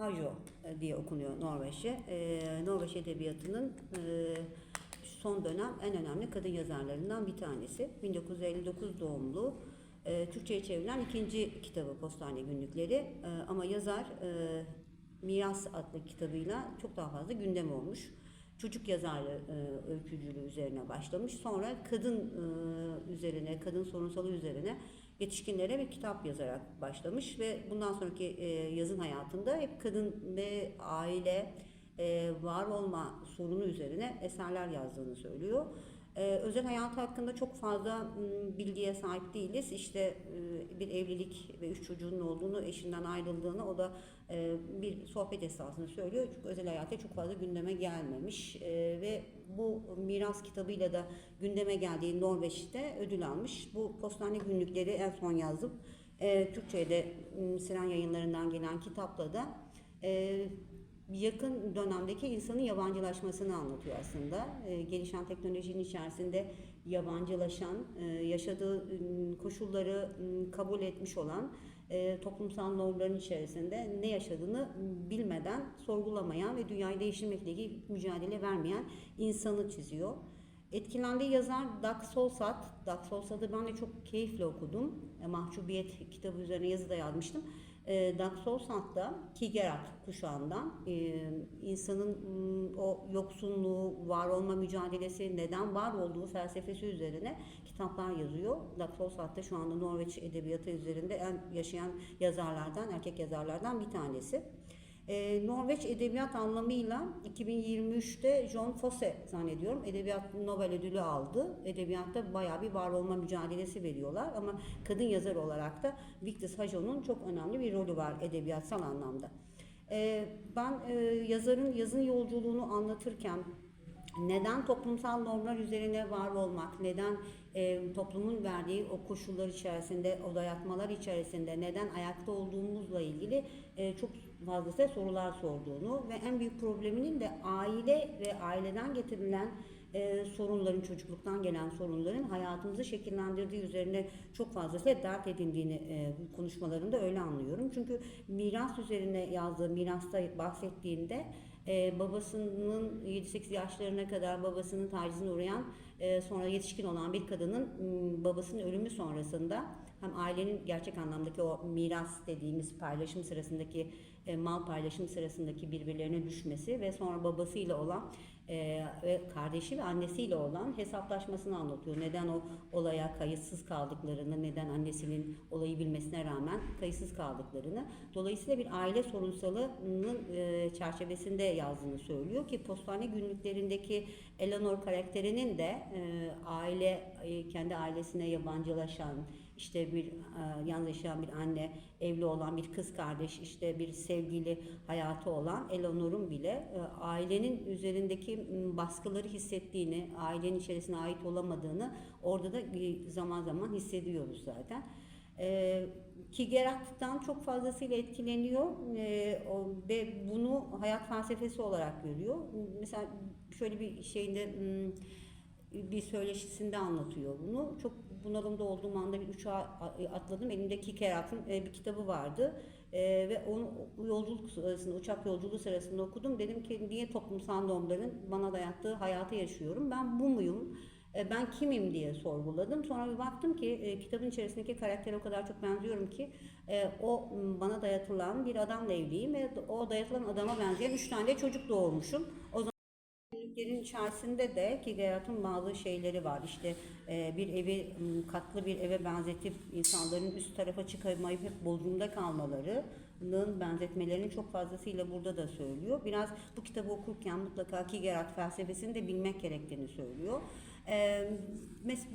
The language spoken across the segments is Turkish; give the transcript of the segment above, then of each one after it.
Hajo e, diye okunuyor Norveççe. Ee, Norveç edebiyatının e, son dönem en önemli kadın yazarlarından bir tanesi. 1959 doğumlu. E, Türkçe'ye çevrilen ikinci kitabı Postane Günlükleri. E, ama yazar e, Miras adlı kitabıyla çok daha fazla gündem olmuş. Çocuk yazarı e, öykücülüğü üzerine başlamış. Sonra kadın e, üzerine, kadın sorunsalı üzerine yetişkinlere bir kitap yazarak başlamış ve bundan sonraki e, yazın hayatında hep kadın ve aile e, var olma sorunu üzerine eserler yazdığını söylüyor. E, özel hayatı hakkında çok fazla m, bilgiye sahip değiliz. İşte e, bir evlilik ve üç çocuğunun olduğunu, eşinden ayrıldığını o da e, bir sohbet esasında söylüyor. Çünkü özel hayatı çok fazla gündeme gelmemiş E, ve bu miras kitabıyla da gündeme geldiği Norveç'te ödül almış. Bu postane günlükleri en son yazdım. E, Türkçe'ye de m, Siren yayınlarından gelen kitapla da yakın dönemdeki insanın yabancılaşmasını anlatıyor aslında. E, gelişen teknolojinin içerisinde yabancılaşan, e, yaşadığı m, koşulları m, kabul etmiş olan, e, toplumsal normların içerisinde ne yaşadığını bilmeden, sorgulamayan ve dünyayı değiştirmekle ilgili mücadele vermeyen insanı çiziyor. Etkilendiği yazar Dag Solsat. Dag Solsat'ı ben de çok keyifle okudum. E, Mahcubiyet kitabı üzerine yazı da yazmıştım. E, Dag Solsat da Kigerat kuşağından e, insanın m, o yoksunluğu, var olma mücadelesi, neden var olduğu felsefesi üzerine kitaplar yazıyor. Dag Solsat da şu anda Norveç edebiyatı üzerinde en yaşayan yazarlardan, erkek yazarlardan bir tanesi. Ee, Norveç edebiyat anlamıyla 2023'te John Fosse zannediyorum edebiyat Nobel ödülü aldı. Edebiyatta bayağı bir var olma mücadelesi veriyorlar ama kadın yazar olarak da Victor Hajo'nun çok önemli bir rolü var edebiyatsal anlamda. Ee, ben e, yazarın yazın yolculuğunu anlatırken neden toplumsal normlar üzerine var olmak, neden e, toplumun verdiği o koşullar içerisinde, o dayatmalar içerisinde neden ayakta olduğumuzla ilgili e, çok fazla sorular sorduğunu ve en büyük probleminin de aile ve aileden getirilen e, sorunların, çocukluktan gelen sorunların hayatımızı şekillendirdiği üzerine çok fazla dert edindiğini e, konuşmalarında öyle anlıyorum. Çünkü miras üzerine yazdığı, mirasta bahsettiğinde e, babasının 7-8 yaşlarına kadar babasının tacizine uğrayan e, sonra yetişkin olan bir kadının m, babasının ölümü sonrasında hem ailenin gerçek anlamdaki o miras dediğimiz paylaşım sırasındaki e, mal paylaşım sırasındaki birbirlerine düşmesi ve sonra babasıyla olan e, ve kardeşi ve annesiyle olan hesaplaşmasını anlatıyor. Neden o olaya kayıtsız kaldıklarını, neden annesinin olayı bilmesine rağmen kayıtsız kaldıklarını. Dolayısıyla bir aile sorunsalının e, çerçevesinde yazdığını söylüyor ki postane günlüklerindeki Eleanor karakterinin de e, aile e, kendi ailesine yabancılaşan, işte bir e, yalnız yaşayan bir anne, evli olan bir kız kardeş, işte bir sevgili hayatı olan Eleanor'un bile e, ailenin üzerindeki baskıları hissettiğini, ailenin içerisine ait olamadığını orada da e, zaman zaman hissediyoruz zaten. E, Kigerat'tan çok fazlasıyla etkileniyor e, o, ve bunu hayat felsefesi olarak görüyor. Mesela şöyle bir şeyinde m, bir söyleşisinde anlatıyor bunu. Çok bunalımda olduğum anda bir uçağa atladım. Elimde Kikerat'ın e, bir kitabı vardı. E, ve onu yolculuk sırasında, uçak yolculuğu sırasında okudum. Dedim ki niye toplumsal normların bana dayattığı hayatı yaşıyorum? Ben bu muyum? E, ben kimim diye sorguladım. Sonra bir baktım ki kitabın içerisindeki karaktere o kadar çok benziyorum ki o bana dayatılan bir adamla evliyim ve o dayatılan adama benzeyen üç tane çocuk doğurmuşum. O zaman Günlüklerin içerisinde de Kigerat'ın bazı şeyleri var. İşte e, bir evi katlı bir eve benzetip insanların üst tarafa çıkamayıp hep bodrumda kalmalarının benzetmelerini çok fazlasıyla burada da söylüyor. Biraz bu kitabı okurken mutlaka Kigerat felsefesini de bilmek gerektiğini söylüyor. E,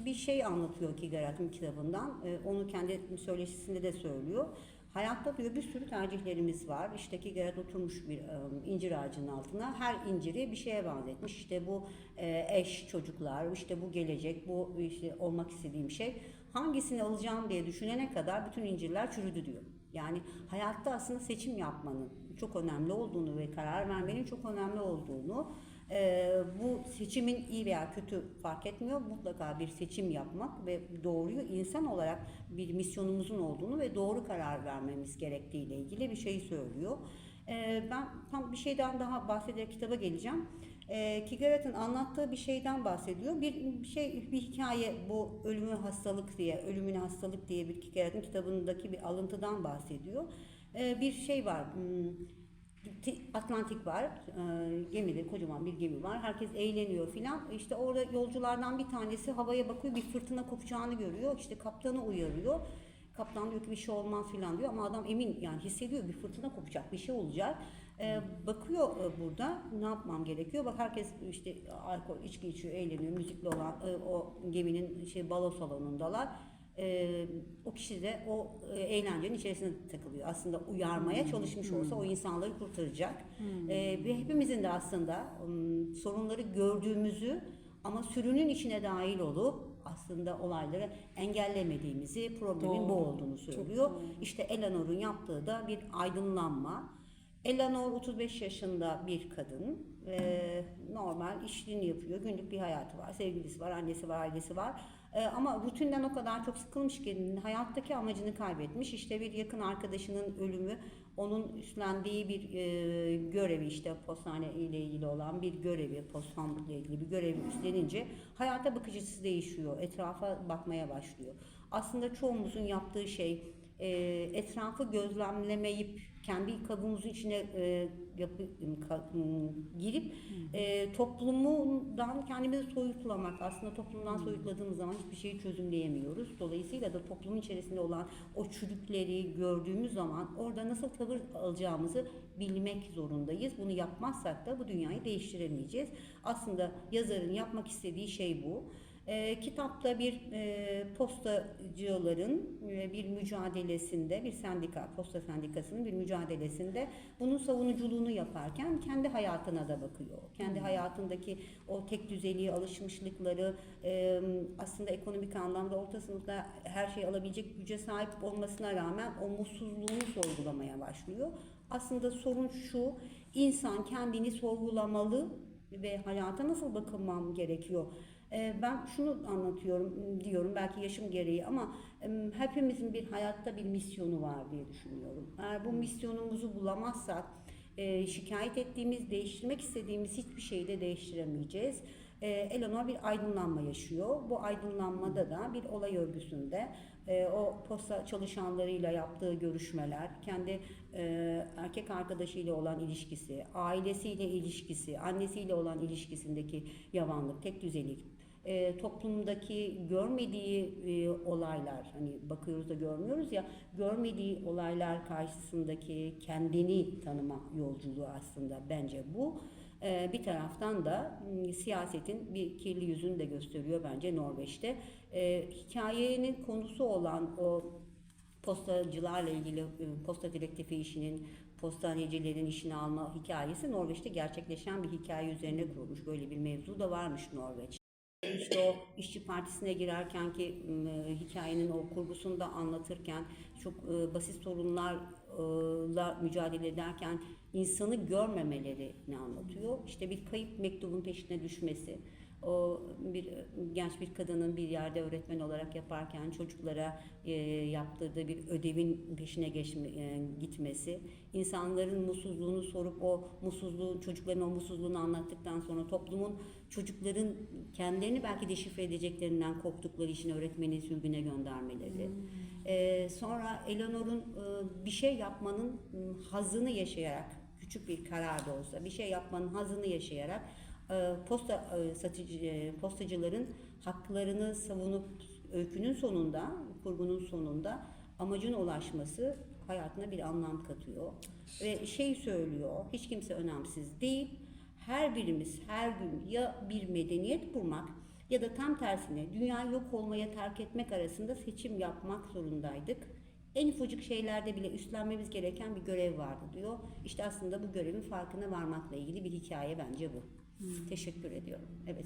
bir şey anlatıyor Kigerat'ın kitabından. E, onu kendi söyleşisinde de söylüyor. Hayatta diyor bir sürü tercihlerimiz var. İşte ki Gerard oturmuş bir e, incir ağacının altına. Her inciri bir şeye benzetmiş. İşte bu e, eş, çocuklar, işte bu gelecek, bu işte olmak istediğim şey. Hangisini alacağım diye düşünene kadar bütün incirler çürüdü diyor. Yani hayatta aslında seçim yapmanın çok önemli olduğunu ve karar vermenin çok önemli olduğunu e, bu seçimin iyi veya kötü fark etmiyor. Mutlaka bir seçim yapmak ve doğruyu insan olarak bir misyonumuzun olduğunu ve doğru karar vermemiz gerektiğiyle ilgili bir şey söylüyor. E, ben tam bir şeyden daha bahsederek kitaba geleceğim. E, Kigarat'ın anlattığı bir şeyden bahsediyor. Bir şey bir hikaye bu ölümü hastalık diye, ölümüne hastalık diye bir Kigarat'ın kitabındaki bir alıntıdan bahsediyor. E, bir şey var. hmm, Atlantik var, e, gemide kocaman bir gemi var. Herkes eğleniyor filan. İşte orada yolculardan bir tanesi havaya bakıyor, bir fırtına kopacağını görüyor. İşte kaptanı uyarıyor. Kaptan diyor ki bir şey olmaz filan diyor ama adam emin yani hissediyor bir fırtına kopacak, bir şey olacak. E, bakıyor e, burada ne yapmam gerekiyor. Bak herkes işte alkol, içki içiyor, eğleniyor. Müzikli olan e, o geminin şey balo salonundalar. Ee, o kişi de o e, eğlencenin içerisine takılıyor. Aslında uyarmaya çalışmış olsa o insanları kurtaracak. Ee, ve hepimizin de aslında ım, sorunları gördüğümüzü ama sürünün içine dahil olup aslında olayları engellemediğimizi, problemin bu Doğru. olduğunu söylüyor. İşte Eleanor'un yaptığı da bir aydınlanma. Eleanor 35 yaşında bir kadın. Ee, normal işini yapıyor. Günlük bir hayatı var. Sevgilisi var, annesi var, ailesi var. Ee, ama rutinden o kadar çok sıkılmış ki hayattaki amacını kaybetmiş. İşte bir yakın arkadaşının ölümü onun üstlendiği bir e, görevi işte postane ile ilgili olan bir görevi, postane ile ilgili bir görevi üstlenince hayata bakış açısı değişiyor. Etrafa bakmaya başlıyor. Aslında çoğumuzun yaptığı şey e, etrafı gözlemlemeyip kendi kabuğumuzun içine e, yapı, ka- m, girip e, toplumundan kendimizi soyutlamak. Aslında toplumdan soyutladığımız zaman hiçbir şeyi çözümleyemiyoruz. Dolayısıyla da toplumun içerisinde olan o çürükleri gördüğümüz zaman orada nasıl tavır alacağımızı bilmek zorundayız. Bunu yapmazsak da bu dünyayı değiştiremeyeceğiz. Aslında yazarın yapmak istediği şey bu. E, kitapta bir e, postacıların e, bir mücadelesinde, bir sendika, posta sendikasının bir mücadelesinde bunun savunuculuğunu yaparken kendi hayatına da bakıyor. Kendi hayatındaki o tek düzeliği, alışmışlıkları, e, aslında ekonomik anlamda orta sınıfta her şeyi alabilecek güce sahip olmasına rağmen o mutsuzluğunu sorgulamaya başlıyor. Aslında sorun şu, insan kendini sorgulamalı ve hayata nasıl bakılmam gerekiyor? Ee, Ben şunu anlatıyorum diyorum belki yaşım gereği ama hepimizin bir hayatta bir misyonu var diye düşünüyorum. Eğer bu misyonumuzu bulamazsak e, şikayet ettiğimiz, değiştirmek istediğimiz hiçbir şeyi de değiştiremeyeceğiz. E, Eleanor bir aydınlanma yaşıyor. Bu aydınlanmada da bir olay örgüsünde e, o posta çalışanlarıyla yaptığı görüşmeler, kendi erkek arkadaşıyla olan ilişkisi, ailesiyle ilişkisi, annesiyle olan ilişkisindeki yavanlık, tek düzelik, e, toplumdaki görmediği e, olaylar hani bakıyoruz da görmüyoruz ya görmediği olaylar karşısındaki kendini tanıma yolculuğu aslında bence bu. E, bir taraftan da m, siyasetin bir kirli yüzünü de gösteriyor bence Norveç'te. E, hikayenin konusu olan o postacılarla ilgili e, posta direktifi işinin postanecilerin işini alma hikayesi Norveç'te gerçekleşen bir hikaye üzerine kurulmuş. Böyle bir mevzu da varmış Norveç. İşte o işçi partisine girerken ki m, hikayenin o kurgusunu da anlatırken çok e, basit sorunlarla mücadele ederken insanı görmemelerini anlatıyor. İşte bir kayıp mektubun peşine düşmesi, o bir genç bir kadının bir yerde öğretmen olarak yaparken çocuklara e, yaptırdığı bir ödevin peşine geçme, e, gitmesi, insanların mutsuzluğunu sorup o mutsuzluğu, çocukların o mutsuzluğunu anlattıktan sonra toplumun çocukların kendilerini belki deşifre edeceklerinden korktukları için öğretmeni sürgüne göndermeleri. E, sonra Eleanor'un e, bir şey yapmanın m, hazını yaşayarak, küçük bir karar da olsa bir şey yapmanın hazını yaşayarak posta e, satıcı e, postacıların haklarını savunup öykünün sonunda, kurgunun sonunda amacına ulaşması hayatına bir anlam katıyor. Ve şey söylüyor, hiç kimse önemsiz değil. Her birimiz her gün ya bir medeniyet kurmak ya da tam tersine dünyayı yok olmaya terk etmek arasında seçim yapmak zorundaydık. En ufacık şeylerde bile üstlenmemiz gereken bir görev vardı diyor. İşte aslında bu görevin farkına varmakla ilgili bir hikaye bence bu. Teşekkür ediyorum. Evet